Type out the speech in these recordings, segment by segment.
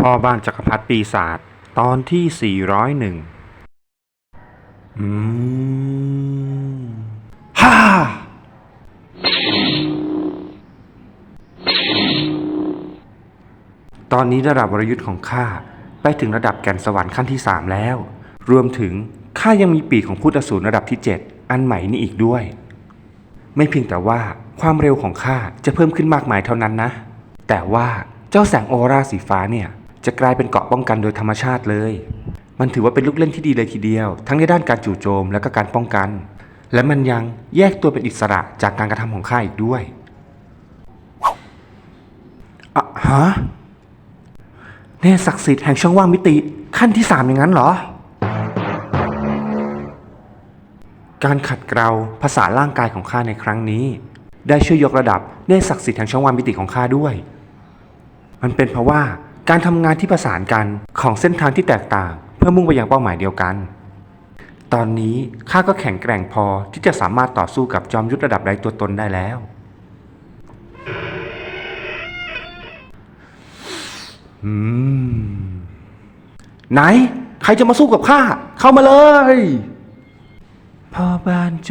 พ่อบ้านจักรพรรดิปีศาจตอนที่ 401 อืมฮ่าตอนนี้ระดับวรยุทธ์ของข้าไปถึงระดับแก่นสวรรค์ขั้นที่ 3 แล้ว รวมถึงข้ายังมีปีกของพุทธสูรระดับที่ 7 อันใหม่นี่อีกด้วย ไม่เพียงแต่ว่าความเร็วของข้าจะเพิ่มขึ้นมากมายเท่านั้นนะ แต่ว่าเจ้าแสงออร่าสีฟ้าเนี่ย จะกลายเป็นเกาะป้องกันโดยธรรมชาติเลย มันถือว่าเป็นลูกเล่นที่ดีเลยทีเดียว ทั้งในด้านการจู่โจมและก็การป้องกัน และมันยังแยกตัวเป็นอิสระจากการกระทำของข้าอีกด้วยอะฮะเนตรศักดิ์สิทธิ์แห่งช่องว่างมิติขั้นที่สามอย่างนั้นเหรอ การขัดเกลาภาษาร่างกายของข้าในครั้งนี้ ได้ช่วยยกระดับเนศักดิ์สิทธิ์แห่งช่องว่างมิติของข้าด้วย มันเป็นเพราะว่า การทำงานที่ประสานกันของเส้นทางที่แตกต่าง เพื่อมุ่งไปยังเป้าหมายเดียวกัน ตอนนี้ข้าก็แข็งแกร่งพอที่จะสามารถต่อสู้กับจอมยุทธระดับไร้ตัวตนได้แล้ว อืม ไหน ใครจะมาสู้กับข้า เข้ามาเลย พ่อบ้านโจ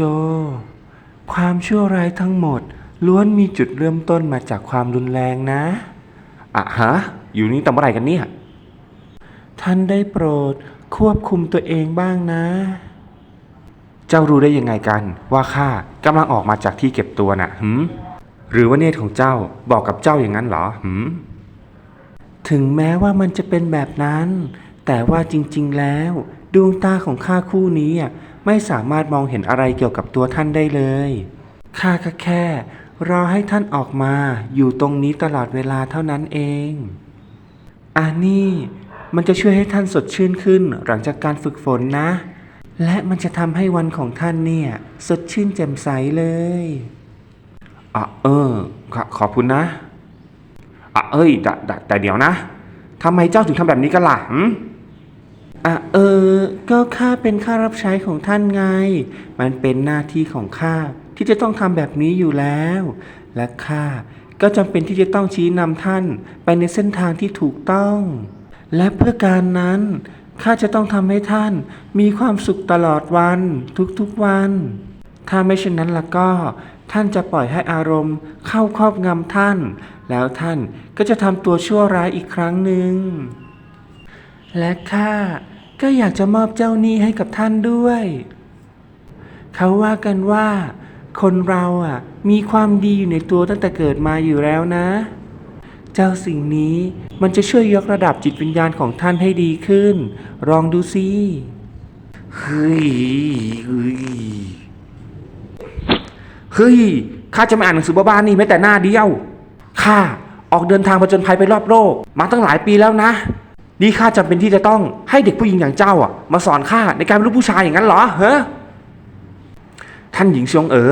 ความชั่วร้ายทั้งหมด ล้วนมีจุดเริ่มต้นมาจากความรุนแรงนะ อะฮะ อยู่นี่แต่เมื่อไหร่กันเนี่ย ท่านได้โปรดควบคุมตัวเองบ้างนะ เจ้ารู้ได้ยังไงกัน ว่าข้ากำลังออกมาจากที่เก็บตัวน่ะหืมหรือว่าเนตรของเจ้าบอกกับเจ้าอย่างนั้นเหรอหืมถึงแม้ว่ามันจะเป็นแบบนั้น แต่ว่าจริง ๆ แล้วดวงตาของข้าคู่นี้อะไม่สามารถมองเห็นอะไรเกี่ยวกับตัวท่านได้เลยข้าก็แค่ รอให้ท่านออกมาอยู่ตรงนี้ตลอดเวลาเท่านั้นเอง อันนี่มันจะช่วยให้ท่านสดชื่นขึ้นหลังจากการฝึกฝนนะ และมันจะทำให้วันของท่านเนี่ย สดชื่นแจ่มใสเลยอะเออขอขอบคุณนะอะเอ้ยแต่แต่แต่เดี๋ยวนะทำไมเจ้าถึงทำแบบนี้กันล่ะหืมอะเออ ก็ข้าเป็นข้ารับใช้ของท่านไง มันเป็นหน้าที่ของข้าที่จะต้องทำแบบนี้อยู่แล้ว และข้า ก็จำเป็นที่จะต้องชี้นำท่านไปในเส้นทางที่ถูกต้อง และเพื่อการนั้นข้าจะต้องทำให้ท่านมีความสุขตลอดวันทุกๆวัน ถ้าไม่เช่นนั้นล่ะก็ ท่านจะปล่อยให้อารมณ์เข้าครอบงำท่าน แล้วท่านก็จะทำตัวชั่วร้ายอีกครั้งหนึ่ง และข้าก็อยากจะมอบเจ้าหนี้ให้กับท่านด้วย เขาว่ากันว่า คนเราอะ มีความดีอยู่ในตัวตั้งแต่เกิดมาอยู่แล้วนะ เจ้าสิ่งนี้มันจะช่วยยกระดับจิตวิญญาณของท่านให้ดีขึ้น ลองดูสิเฮ้ยเฮ้ยเฮ้ยข้าจะไม่อ่านหนังสือบ้าๆนี่แม้แต่หน้าเดียวข้าออกเดินทางผจญภัยไปรอบโลก มาตั้งหลายปีแล้วนะ นี่ข้าจำเป็นที่จะต้องให้เด็กผู้หญิงอย่างเจ้าอะมาสอนข้าในการเป็นลูกผู้ชายอย่างนั้นเหรอเฮ้ ท่านหญิงชงเอ๋อ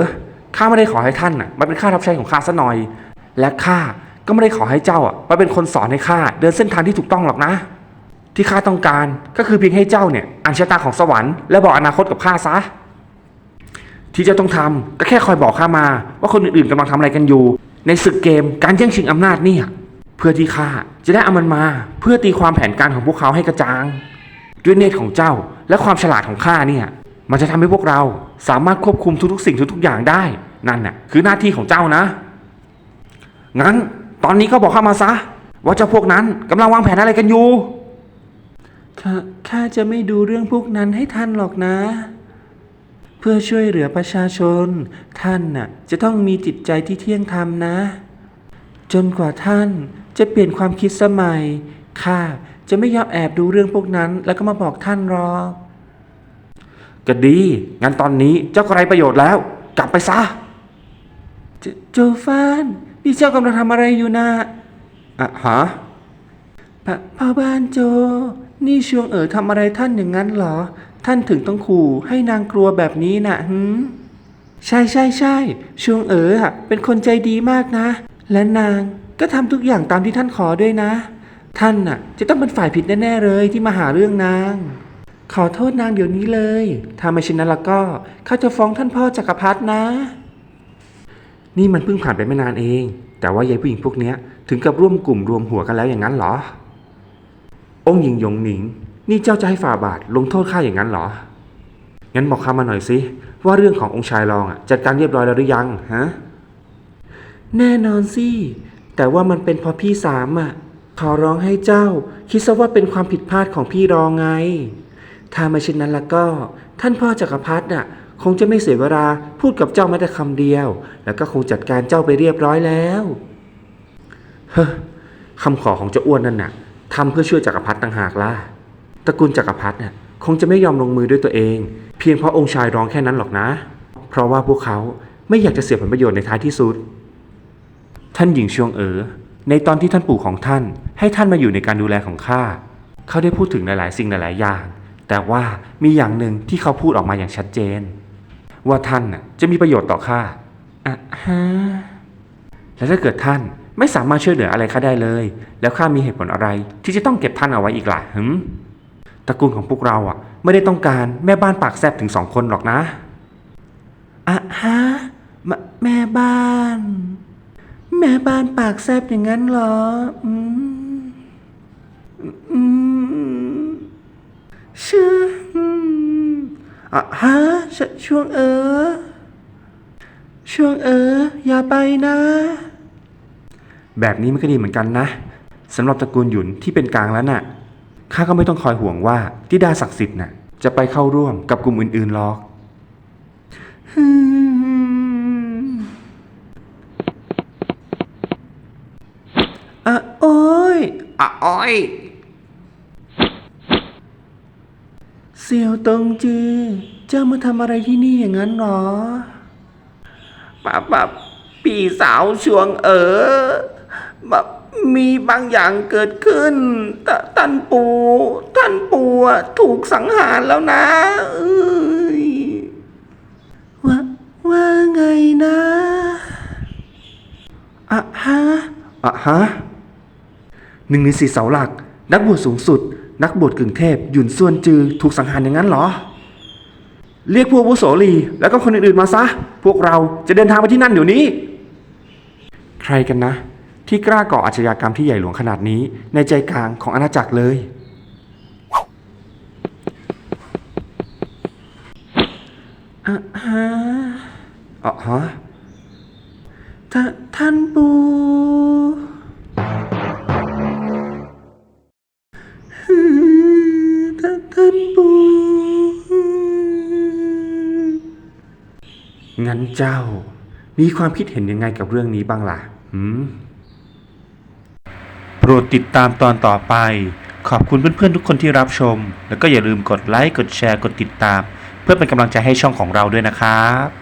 ข้าไม่ได้ขอให้ท่านอะมาเป็นข้ารับใช้ของข้าซะหน่อย และข้าก็ไม่ได้ขอให้เจ้าอะมาเป็นคนสอนให้ข้าเดินเส้นทางที่ถูกต้องหรอกนะ ที่ข้าต้องการก็คือเพียงให้เจ้าเนี่ยอ่านชะตาของสวรรค์และบอกอนาคตกับข้าซะที่เจะต้องทำก็แค่คอยบอกข้ามา ว่าคนอื่นๆกำลังทำอะไรกันอยู่ ในศึกเกมการแย่งชิงอำนาจเนี่ยเพื่อที่ข้าจะได้เอามันมา เพื่อตีความแผนการของพวกเขาให้กระจ่าง ด้วยเนตรของเจ้าและความฉลาดของข้าเนี่ย มันจะทำให้พวกเรา สามารถควบคุมทุกๆ สิ่งทุกๆอย่างได้นั่นน่ะคือหน้าที่ของเจ้านะ งั้นตอนนี้ก็บอกข้ามาซะ ว่าเจ้าพวกนั้นกำลังวางแผนอะไรกันอยู่ข้าข้าจะไม่ดูเรื่องพวกนั้นให้ท่านหรอกนะ เพื่อช่วยเหลือประชาชน ท่านน่ะจะต้องมีจิตใจที่เที่ยงธรรมนะ จนกว่าท่านจะเปลี่ยนความคิดสมัยข้าจะไม่ยอมแอบดูเรื่องพวกนั้นแล้วก็มาบอกท่านหรอก ก็ดี งั้นตอนนี้เจ้าก็ไรประโยชน์แล้ว กลับไปซะ โจโจฟานนี่เจ้ากำลังทำอะไรอยู่นะอะฮะพพ่อบ้านโจ นี่ชวงเอ๋อทำอะไรท่านอย่างนั้นเหรอ ท่านถึงต้องขู่ให้นางกลัวแบบนี้น่ะหืมใช่ใช่ใช่ชวงเอ๋อเป็นคนใจดีมากนะ และนางก็ทำทุกอย่างตามที่ท่านขอด้วยนะ ท่านน่ะ จะต้องเป็นฝ่ายผิดแน่ๆเลยที่มาหาเรื่องนาง ขอโทษนางเดี๋ยวนี้เลย ถ้าไม่เช่นนั้นแล้วก็เขาจะฟ้องท่านพ่อจักรพรรดินะ นี่มันเพิ่งผ่านไปไม่นานเอง แต่ว่ายายผู้หญิงพวกเนี้ยถึงกับร่วมกลุ่มรวมหัวกันแล้วอย่างนั้นเหรอ องค์หญิงหยงหนิง นี่เจ้าจะให้ฝ่าบาทลงโทษข้าอย่างนั้นเหรอ งั้นบอกข้ามาหน่อยสิว่าเรื่องขององค์ชายรองอะจัดการเรียบร้อยแล้วหรือยังฮะ แน่นอนสิ แต่ว่ามันเป็นเพราะพี่สามอะ ขอร้องให้เจ้า คิดซะว่าเป็นความผิดพลาดของพี่รองไง ถ้าไม่เช่นนั้นล้วก็ ท่านพ่อจักรพรรดิน่ะคงจะไม่เสียเวลาพูดกับเจ้าแม้แต่คำเดียว แล้วก็คงจัดการเจ้าไปเรียบร้อยแล้วเฮ้อคำขอของเจ้าอ้วนนั่นน่ะทำเพื่อช่วยจักรพรรดิต่างหากล่ะตระกูลจักรพรรดิน่ะคงจะไม่ยอมลงมือด้วยตัวเอง เพียงเพราะองค์ชายร้องแค่นั้นหรอกนะ เพราะว่าพวกเขาไม่อยากจะเสียผลประโยชน์ในท้ายที่สุด ท่านหญิงชวงเอ๋อในตอนที่ท่านปู่ของท่าน ให้ท่านมาอยู่ในการดูแลของข้าเขาได้พูดถึงหลาย ๆ สิ่งหลาย ๆ อย่าง แต่ว่ามีอย่างหนึ่งที่เขาพูดออกมาอย่างชัดเจน ว่าท่านจะมีประโยชน์ต่อข้าอะฮะและถ้าเกิดท่านไม่สามารถช่วยเหลืออะไรข้าได้เลย แล้วข้ามีเหตุผลอะไร ที่จะต้องเก็บท่านเอาไว้อีกล่ะหืมตระกูลของพวกเราอะ ไม่ได้ต้องการแม่บ้านปากแซบถึงสองคนหรอกนะอะฮะมแม่บ้าน แม่บ้านปากแซบอย่างนั้นเหรอ อืมอืม ชื่ออืมอะฮะชช่วงเออ ช่วงเออ อย่าไปนะ แบบนี้มันก็ดีเหมือนกันนะสำหรับตระกูลหยุนที่เป็นกลางแล้วน่ะข้าก็ไม่ต้องคอยห่วงว่าทิดาศักดิ์สิทธิ์น่ะ จะไปเข้าร่วมกับกลุ่มอื่นๆหรอกอืมอะโอ้ยอะอ้อย เสี่ยว ตงจือ เจ้ามาทำอะไรที่นี่อย่างนั้นหรอป้าป้าพี่สาวชวงเอ๋อแบบมีบางอย่างเกิดขึ้นตท่านปู่ท่านปู่อะถูกสังหารแล้วนะเอ้ยว่าว่าไงนะอะฮะอะฮะหนึ่งในสี่เสาหลัก นักบวชสูงสุด นักบวชกึ่งเทพหยุนส่วนจือถูกสังหารอย่างนั้นเหรอ เรียกพวกวุโสลีแล้วก็คนอื่นๆมาซะ พวกเราจะเดินทางไปที่นั่นเดี๋ยวนี้ ใครกันนะ ที่กล้าก่ออาชญากรรมที่ใหญ่หลวงขนาดนี้ในใจกลางของอาณาจักรเลย อะฮะอ๋อฮะท่านปู งั้นเจ้า มีความคิดเห็นยังไงกับเรื่องนี้บ้างล่ะหืมโปรดติดตามตอนต่อไป ขอบคุณเพื่อนๆทุกคนที่รับชม แล้วก็อย่าลืมกดไลค์ กดแชร์ กดติดตาม เพื่อเป็นกำลังใจให้ช่องของเราด้วยนะครับ